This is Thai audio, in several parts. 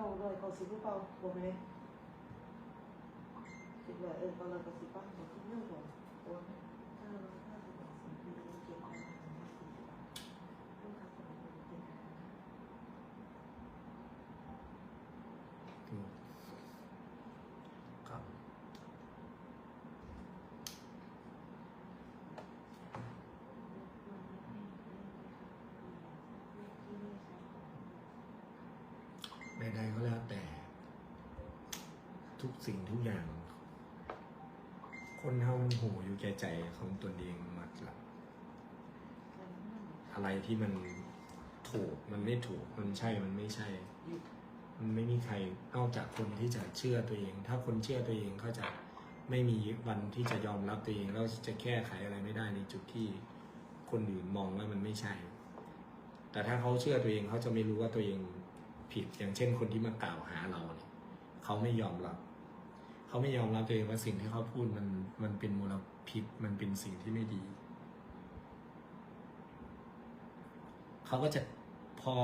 เขาเลยเก้าสิบหรืเปล่าบอกเลยสิบว่าเออตอนเลยเก้าสิบป่ะบอกคิดเยอะกวอนถ้าเราถ้าสิบสองสิบปีเก็บเอามาสี่สิบบาทลูกค้าสมัยนี้เป็นยังไง ดก็แล้วแต่ ทุกสิ่งทุกอย่าง คนเฮามันหูอยู่แก่ใจของตนเองมัดละอะไรที่มันถูกมันไม่ถูกมันใช่มันไม่ใช่ มันไม่มีใครนอกจากคนที่จะเชื่อตัวเอง ถ้าคนเชื่อตัวเองเขาจะไม่มีวันที่จะยอมรับตัวเองแล้วจะแก้ไขอะไรไม่ได้ในจุดที่คนอื่นมองว่ามันไม่ใช่ แต่ถ้าเขาเชื่อตัวเองเขาจะไม่รู้ว่าตัวเอง ผิดอย่างเช่นคนที่มากล่าวหาเราเนี่ยเขาไม่ยอมรับ เขาไม่ยอมรับตัวเองว่าสิ่งที่เขาพูดมันมันเป็นมลพิษมันเป็นสิ่งที่ไม่ดี เขาก็จะพอ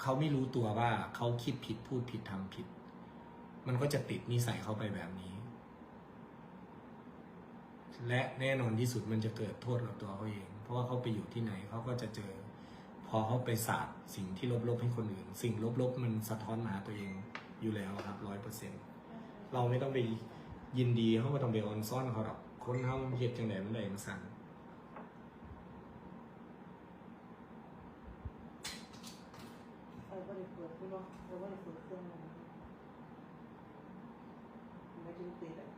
เขาไม่รู้ตัวว่าเขาคิดผิดพูดผิดทำผิด มันก็จะติดนิสัยเขาไปแบบนี้ และแน่นอนที่สุดมันจะเกิดโทษกับตัวเขาเอง เพราะว่าเขาไปอยู่ที่ไหนเขาก็จะเจอ พอเขาไปสาดสิ่งที่ลบๆให้คนอื่น สิ่งลบๆมันสะท้อนมาหาตัวเองอยู่แล้วครับร้อยเปอร์เซ็นเราไม่ต้องไปยินดีเขาก็ต้องไปออนซ่อนเขาหรอกคนเขาเหตุจังไดมันได้มันสั่นเออก็เลยเปิดพี่น้องเราก็เลยเปิดเครื่องมันมาจึงติดอะ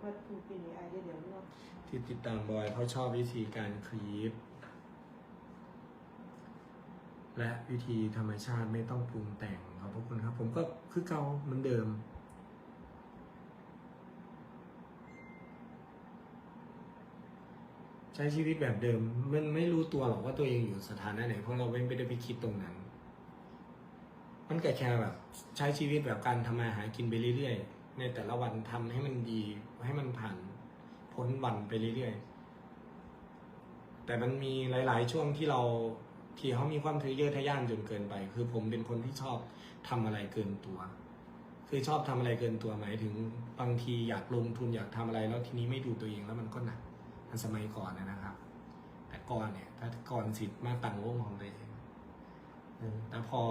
มาถูกปีนี้ไอเดียเดี๋ยวพี่น้องที่ติดตามบอยเขาชอบวิธีการคลีป และวิธีธรรมชาติไม่ต้องปรุงแต่งขอบพระคุณครับ ผมก็คือเก่าเหมือนเดิม ใช้ชีวิตแบบเดิม มันไม่รู้ตัวหรอกว่าตัวเองอยู่สถานะไหนเพราะเราไม่ได้ไปคิดตรงนั้น มันก็แค่แบบใช้ชีวิตแบบการทำมาหากินไปเรื่อยๆ ในแต่ละวันทำให้มันดีให้มันผ่านพ้นวันไปเรื่อยๆ แต่มันมีหลาย ๆ ช่วงที่เรา ที่เขามีความทะเยอทะยานจนเกินไป คือผมเป็นคนที่ชอบทำอะไรเกินตัว คือชอบทำอะไรเกินตัวหมายถึงบางทีอยากลงทุนอยากทำอะไร แล้วทีนี้ไม่ดูตัวเองแล้วมันก็หนักมันสมัยก่อนนะครับ แต่ก่อนเนี่ยถ้าก่อนสิทธิ์มาตั้งวงของตัวเองแต่พอ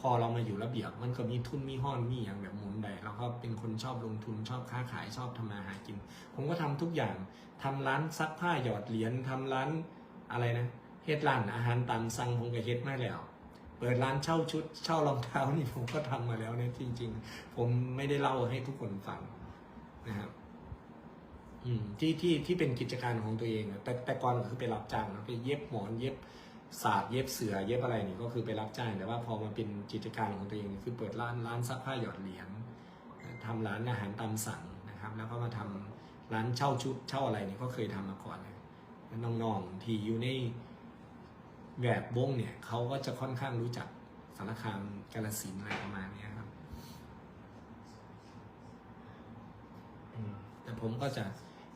พอเรามาอยู่ระเบียบมันก็มีทุนมีห้อนมีอย่างแบบหมุนไปแล้วก็เป็นคนชอบลงทุนชอบค้าขายชอบทำมาหากิน ผมก็ทำทุกอย่างทำร้านซักผ้าหยอดเหรียญทำร้านอะไรนะ เฮ็ดร้านอาหารตามสั่งผมก็เฮ็ดมาแล้ว เปิดร้านเช่าชุด เช่ารองเท้านี่ผมก็ทำมาแล้วเนี่ยจริง ๆ ผมไม่ได้เล่าให้ทุกคนฟังนะครับอืมที่ที่ที่เป็นกิจการของตัวเองแต่แต่ก่อนก็คือไปรับจ้างนะไปเย็บหมอนเย็บศาสตร์เย็บเสือเย็บอะไรนี่ก็คือไปรับจ้าง แต่ว่าพอมาเป็นกิจการของตัวเองคือเปิดร้านร้านซักผ้าหยอดเหรียญทำร้านอาหารตามสั่งนะครับ แล้วก็มาทำร้านเช่าชุดเช่าอะไรนี่ก็เคยทำมาก่อนเลยน้องๆที่อยู่ใน แบบวงเนี่ยเขาก็จะค่อนข้างรู้จักสารคามกาลสินธุ์อะไรประมาณเนี้ยครับอืมแต่ผมก็จะ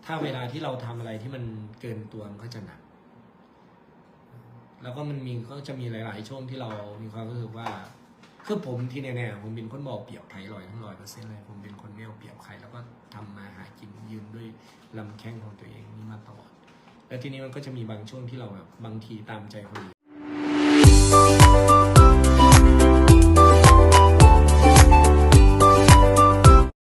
ถ้าเวลาที่เราทำอะไรที่มันเกินตัวมันก็จะหนัก แล้วก็มันมีก็จะมีหลาย ๆ ช่วงที่เรามีความรู้สึกว่าคือผมที่แน่ๆผมเป็นคนบอกเปรียบใครร้อยทั้งร้อยเปอร์เซ็นต์เลย ผมเป็นคนไม่เอาเปรียบใครแล้วก็ทำมาหากินยืนด้วยลำแข้งของตัวเองนี่มาตลอด แล้วทีนี้มันก็จะมีบางช่วงที่เราแบบบางทีตามใจคนอื่น